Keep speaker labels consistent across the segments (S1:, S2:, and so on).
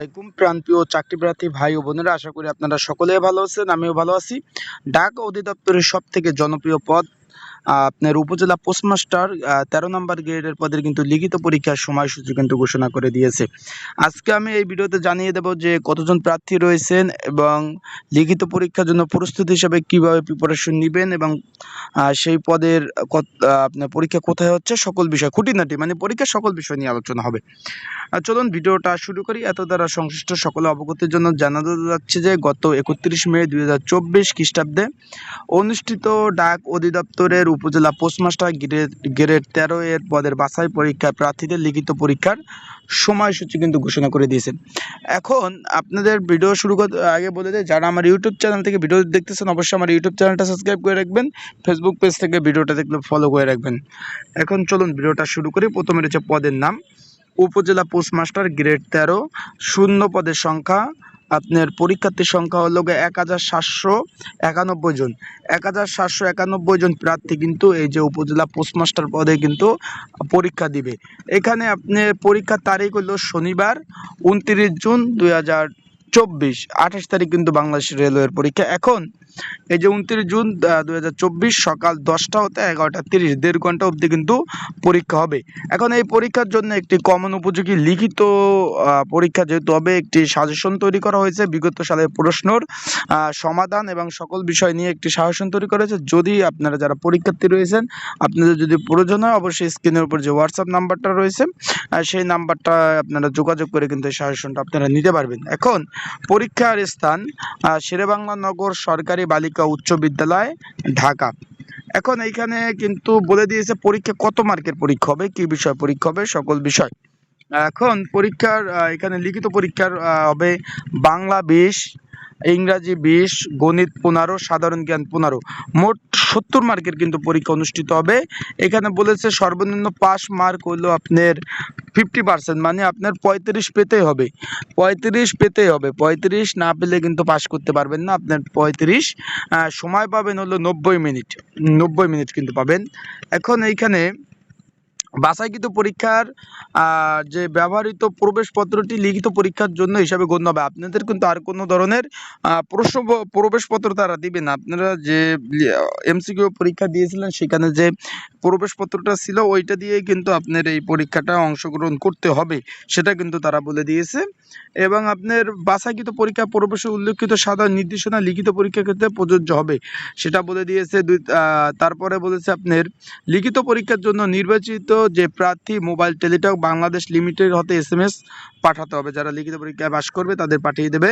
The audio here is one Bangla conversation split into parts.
S1: আলাইকুম, প্রাণপ্রিয় চাকরি প্রার্থী ভাই ও বোনেরা, আশা করি আপনারা সকলেই ভালো আছেন, আমিও ভালো আছি। ডাক অধিদপ্তরের সব থেকে জনপ্রিয় পদ আপনার উপজেলা পোস্টমাস্টার তেরো নম্বর গ্রেডের পদের কিন্তু লিখিত পরীক্ষার সময়সূচি কিন্তু ঘোষণা করে দিয়েছে। আজকে আমি এই ভিডিওতে জানিয়ে দেব যে কতজন প্রার্থী রয়েছেন এবং লিখিত পরীক্ষার জন্য প্রস্তুতি হিসাবে কীভাবে প্রিপারেশন নেবেন এবং সেই পদের আপনার পরীক্ষা কোথায় হচ্ছে, সকল বিষয়, খুঁটিনাটি মানে পরীক্ষার সকল বিষয় নিয়ে আলোচনা হবে। চলুন ভিডিওটা শুরু করি। এত দ্বারা সংশ্লিষ্ট সকলে অবগতির জন্য জানানো যাচ্ছে যে গত একত্রিশ মে দুই হাজার চব্বিশ খ্রিস্টাব্দে অনুষ্ঠিত ডাক অধিদপ্তরের উপজেলা পোস্টমাস্টার গ্রেড গ্রেড তেরো এর পদের বাছাই পরীক্ষার প্রার্থীদের লিখিত পরীক্ষার সময়সূচি কিন্তু ঘোষণা করে দিয়েছেন। এখন আপনাদের ভিডিও শুরু আগে বলে দেয় যারা আমার ইউটিউব চ্যানেল থেকে ভিডিও দেখতেছেন, অবশ্যই আমার ইউটিউব চ্যানেলটা সাবস্ক্রাইব করে রাখবেন। ফেসবুক পেজ থেকে ভিডিওটা দেখলে ফলো করে রাখবেন। এখন চলুন ভিডিওটা শুরু করি। প্রথমে রয়েছে পদের নাম। উপজেলা পোস্টমাস্টার গ্রেড তেরো, শূন্য পদের সংখ্যা আপনার পরীক্ষার্থীর সংখ্যা হলো এক হাজার সাতশো একানব্বই জন। এক হাজার সাতশো একানব্বই জন প্রার্থী কিন্তু এই যে উপজেলা পোস্টমাস্টার পদে কিন্তু পরীক্ষা দিবে। এখানে আপনি পরীক্ষার তারিখ হলো শনিবার, উনত্রিশ জুন দুই হাজার চব্বিশ। আঠাশ তারিখ কিন্তু বাংলাদেশ রেলওয়ের পরীক্ষা। এখন এই যে উনত্রিশ জুন দুই হাজার চব্বিশ সকাল দশটা হতে এগারোটা তিরিশ, দেড় ঘণ্টা অবধি কিন্তু পরীক্ষা হবে। এখন এই পরীক্ষার জন্য একটি কমন উপযোগী লিখিত পরীক্ষা যেহেতু হবে, একটি সাজেশন তৈরি করা হয়েছে, বিগত সালের প্রশ্নর সমাধান এবং সকল বিষয় নিয়ে একটি সাজেশন তৈরি করা হয়েছে। যদি আপনারা যারা পরীক্ষার্থী রয়েছেন, আপনাদের যদি প্রয়োজন হয়, অবশ্যই স্ক্রিনের উপর যে হোয়াটসঅ্যাপ নাম্বারটা রয়েছে সেই নাম্বারটা আপনারা যোগাযোগ করে কিন্তু এই সাজেশনটা আপনারা নিতে পারবেন। এখন, পরীক্ষার স্থান শেরেবাংলা নগর সরকারি বালিকা উচ্চ বিদ্যালয়, ঢাকা। এখন এইখানে কিন্তু বলে দিয়েছে পরীক্ষা কত মার্কের পরীক্ষা হবে, কি বিষয় পরীক্ষা হবে, সকল বিষয়। এখন পরীক্ষার এখানে লিখিত পরীক্ষার হবে বাংলা বিশ ইংরাজি বিশ, গণিত পনেরো, সাধারণ জ্ঞান পনেরো। মোট সত্তর মার্কের কিন্তু পরীক্ষা অনুষ্ঠিত হবে। এখানে বলেছে সর্বনিম্ন পাস মার্ক হলো আপনার ফিফটি পার্সেন্ট মানে আপনার পঁয়ত্রিশ পেতেই হবে। পঁয়ত্রিশ পেতেই হবে। পঁয়ত্রিশ না পেলে কিন্তু পাস করতে পারবেন না। আপনার পঁয়ত্রিশ সময় পাবেন হলো নব্বই মিনিট। নব্বই মিনিট কিন্তু পাবেন। এখন এইখানে বাছাইকৃত পরীক্ষার যে ব্যবহৃত প্রবেশপত্রটি লিখিত পরীক্ষার জন্য হিসাবে গণ্য হবে। আপনাদের কিন্তু আর কোনো ধরনের প্রশ্ন প্রবেশপত্র তারা দিবে না। আপনারা যে এমসিকিউ পরীক্ষা দিয়েছিলেন, সেখানে যে প্রবেশপত্রটা ছিল, ওইটা দিয়ে কিন্তু আপনার এই পরীক্ষাটা অংশগ্রহণ করতে হবে, সেটা কিন্তু তারা বলে দিয়েছে। এবং আপনার বাছাইকৃত পরীক্ষা, প্রবেশে উল্লেখিত সাধারণ নির্দেশনা লিখিত পরীক্ষার ক্ষেত্রে প্রযোজ্য হবে, সেটা বলে দিয়েছে দুই তারপরে বলেছে আপনার লিখিত পরীক্ষার জন্য নির্বাচিত যে প্রার্থী মোবাইল টেলিটক বাংলাদেশ লিমিটেড হতে এস পাঠাতে হবে। যারা লিখিত পরীক্ষায় পাশ করবে, তাদের পাঠিয়ে দেবে।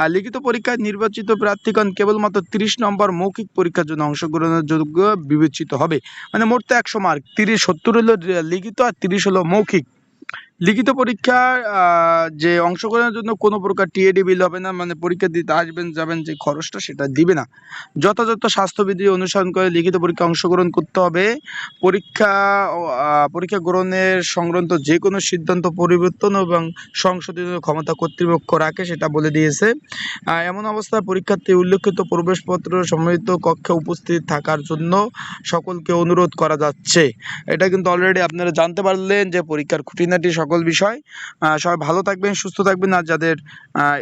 S1: আর লিখিত পরীক্ষায় নির্বাচিত প্রার্থীগণ কেবলমাত্র তিরিশ নম্বর মৌখিক পরীক্ষার জন্য অংশগ্রহণের যোগ্য বিবেচিত হবে। মানে মোট তো একশো মার্ক তিরিশ, সত্তর হলো লিখিত আর তিরিশ হলো মৌখিক। লিখিত পরীক্ষার যে অংশগ্রহণের জন্য কোনো প্রকার টিএডি বিল হবে না মানে পরীক্ষা দিতে আসবেন, যাবেন, যে খরচটা সেটা দিবে না। যথাযথ স্বাস্থ্যবিধি অনুসরণ করে লিখিত পরীক্ষা অংশগ্রহণ করতে হবে। পরীক্ষা পরীক্ষা গ্রহণের সংক্রান্ত যে কোনো সিদ্ধান্ত পরিবর্তন এবং সংশোধনের ক্ষমতা কর্তৃপক্ষ রাখে সেটা বলে দিয়েছে। এমন অবস্থায় পরীক্ষার্থী উল্লেখিত প্রবেশপত্র সম্মিলিত কক্ষে উপস্থিত থাকার জন্য সকলকে অনুরোধ করা যাচ্ছে। এটা কিন্তু অলরেডি আপনারা জানতে পারলেন যে পরীক্ষার খুঁটিনাটি সকল বিষয়। সবাই ভালো থাকবেন, সুস্থ থাকবেন। আর যাদের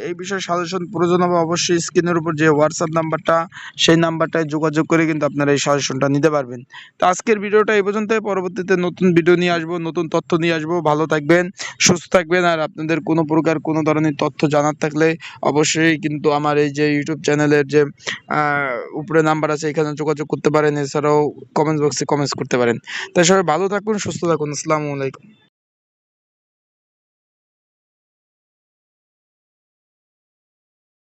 S1: এই বিষয়ে সাজেশন প্রয়োজন হবে, অবশ্যই স্ক্রিনের উপর যে হোয়াটসঅ্যাপ নাম্বারটা সেই নাম্বারটায় যোগাযোগ করে কিন্তু আপনারা এই সাজেশনটা নিতে পারবেন। তো আজকের ভিডিওটা এই পর্যন্ত। পরবর্তীতে নতুন ভিডিও নিয়ে আসব, নতুন তথ্য নিয়ে আসব। ভালো থাকবেন, সুস্থ থাকবেন। আর আপনাদের কোনো প্রকার, কোনো ধরনের তথ্য জানার থাকলে অবশ্যই কিন্তু আমার এই যে ইউটিউব চ্যানেলের যে উপরে নাম্বার আছে, এখানে যোগাযোগ করতে পারেন। এছাড়াও কমেন্ট বক্সে কমেন্টস করতে পারেন। তাই সবাই ভালো থাকুন, সুস্থ থাকুন। আসসালামু আলাইকুম।